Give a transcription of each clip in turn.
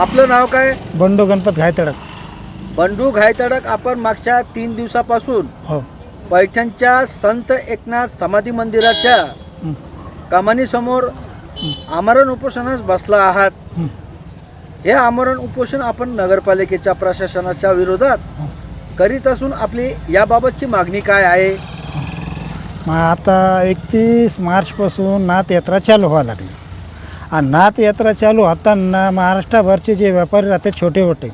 आपलं नाव काय? बंडू गणपत घायतडक. बंडू घायतडक आपण मागच्या तीन दिवसापासून हो. पैठणच्या संत एकनाथ समाधी मंदिराच्या हं. कमानीसमोर आमरण उपोषणास बसला आहात. हं. हे आमरण उपोषण आपण नगरपालिकेच्या प्रशासनाच्या विरोधात हं. करीत असून आपली याबाबतची मागणी काय आहे? मग आता एकतीस मार्चपासून नाथ यात्रा चालू व्हायला लागली. आणि नाथयात्रा चालू होताना महाराष्ट्राभरचे जे व्यापारी राहतात छोटे मोठे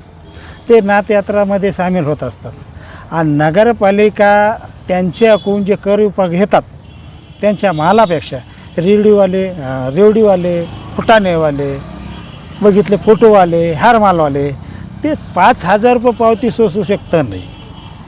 ते नाथयात्रामध्ये सामील होत असतात. आणि नगरपालिका त्यांच्याकडून जे कर विभाग घेतात त्यांच्या मालापेक्षा रेवडीवाले रेवडीवाले फुटाणेवाले बघितले फोटोवाले हारमालवाले ते पाच हजार रुपये पावती सोसू शकतं नाही.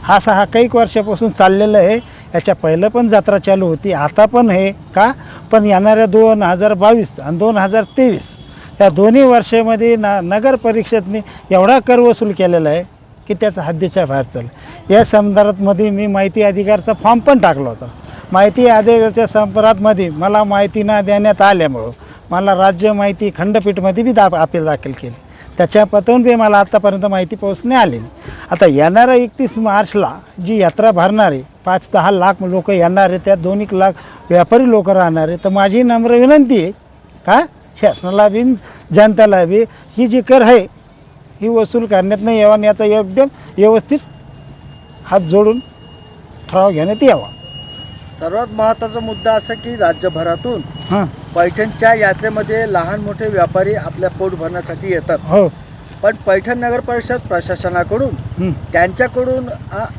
हा असा हा काही वर्षापासून चाललेलं आहे. याच्या पहिलं पण जत्रा चालू होती आता पण हे का? पण येणाऱ्या दोन हजार बावीस आणि दोन हजार तेवीस या दोन्ही वर्षामध्ये ना नगर परिषदने एवढा कर वसूल केलेला आहे की त्याचा हद्दीच्या बाहेर चाल या संदर्भातमध्ये मी माहिती अधिकारचा फॉर्म पण टाकला होता. माहिती अधिकाराच्या संदर्भामध्ये मला माहिती न देण्यात आल्यामुळं मला राज्य माहिती खंडपीठमध्ये बी दा अपील दाखल केली. त्याच्यापासून बी मला आत्तापर्यंत माहिती पोहोचणे आली नाही. आता येणाऱ्या एकतीस मार्चला जी यात्रा भरणार आहे पाच दहा लाख लोक येणार आहे त्यात दोन एक लाख व्यापारी लोक राहणार आहे तर माझी नम्र विनंती आहे का? शासनाला बी जनतेला बी ही जी कर आहे ही वसूल करण्यात नाही यावा आणि याचा एकदम व्यवस्थित हात जोडून ठराव घेण्यात यावा. सर्वात महत्त्वाचा मुद्दा असा की राज्यभरातून हां. पैठणच्या यात्रेमध्ये लहान मोठे व्यापारी आपल्या पोट भरण्यासाठी येतात. हो. पण पैठण नगर परिषद प्रशासनाकडून त्यांच्याकडून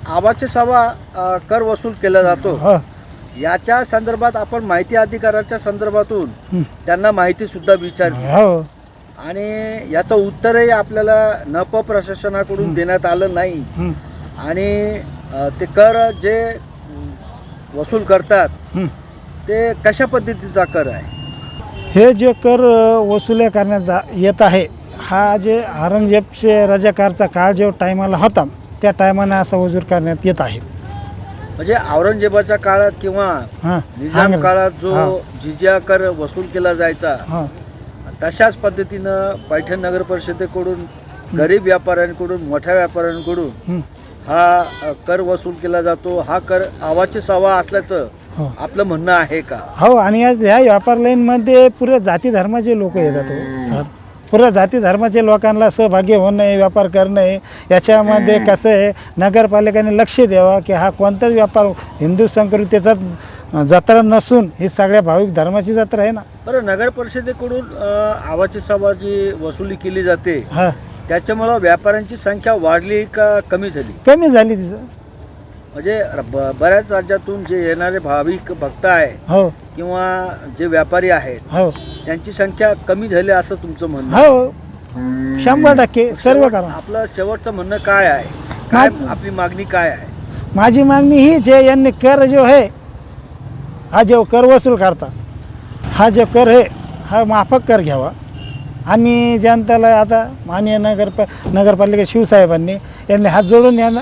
आवाचे सवा अ, कर वसूल केला जातो. हो. याच्या संदर्भात आपण माहिती अधिकाराच्या संदर्भातून त्यांना माहिती सुद्धा विचारली. हो. आणि याचं उत्तरही आपल्याला नप प्रशासनाकडून देण्यात आलं नाही. आणि ते कर जे वसूल करतात. ते कशा पद्धतीचा कर आहे? हे जे कर वसुल्या करण्याचा येत आहे हा जे औरंगजेबचे रजाकारचा काळ जो टायमाला होता त्या टायमाने असा वजूर करण्यात येत आहे. म्हणजे औरंगजेबाच्या काळात किंवा हां निजाम काळात जो हा. जिजिया कर वसूल केला जायचा हां. तशाच पद्धतीनं पैठण नगर परिषदेकडून गरीब व्यापाऱ्यांकडून मोठ्या व्यापाऱ्यांकडून हं, हा अ, कर वसूल केला जातो. हा कर आवाचे सवा असल्याचं हो. आपलं म्हणणं आहे का? हो आणि या ह्या व्यापार लाईनमध्ये पुऱ्या जाती धर्माचे लोक येतात हो सर. पुऱ्या जाती धर्माचे लोकांना सहभागी होणं व्यापार करणं याच्यामध्ये कसं आहे नगरपालिकेने लक्ष द्यावं की हा कोणताच व्यापार हिंदू संस्कृतीचा जत्रा नसून ही सगळ्या भाविक धर्माची जत्रा आहे ना. बरं नगर परिषदेकडून अ, आवाची जी वसुली केली जाते. हा. त्याच्यामुळं व्यापाऱ्यांची संख्या वाढली का कमी झाली? कमी झाली तिचं म्हणजे ब- बऱ्याच राज्यातून जे येणारे भाविक भक्त आहे हो. किंवा जे व्यापारी आहेत हो. त्यांची संख्या कमी झाली असं तुमचं म्हणणं. हो. शंभर टक्के सर्व करा. आपलं शेवटचं म्हणणं काय आहे? काय माझं- आपली मागणी काय आहे? माझी मागणी ही जे यांनी कर जो आहे हा जो कर वसूल करता हा जो कर आहे हा माफक कर घ्यावा. आणि जनतेला आता माननीय नगरपा नगरपालिका शिवसाहेबांनी यांनी हात जोडून यांना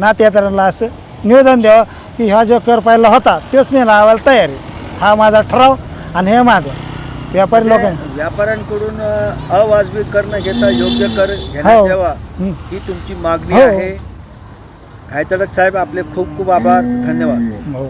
नाथयात्रांना असं निवेदन द्यावं की हा जो कर पाहिला होता तोच मी लावायला तयार आहे. हा माझा ठराव आणि हे माझं. व्यापारी म्हणजे व्यापाऱ्यांकडून अ, अवाजवी कर न घेता योग्य कर घेण्यात हो. यावा. हं. तुमची मागणी हो. आहे. घायतडक साहेब आपले खूप खूप आभार. धन्यवाद. हो.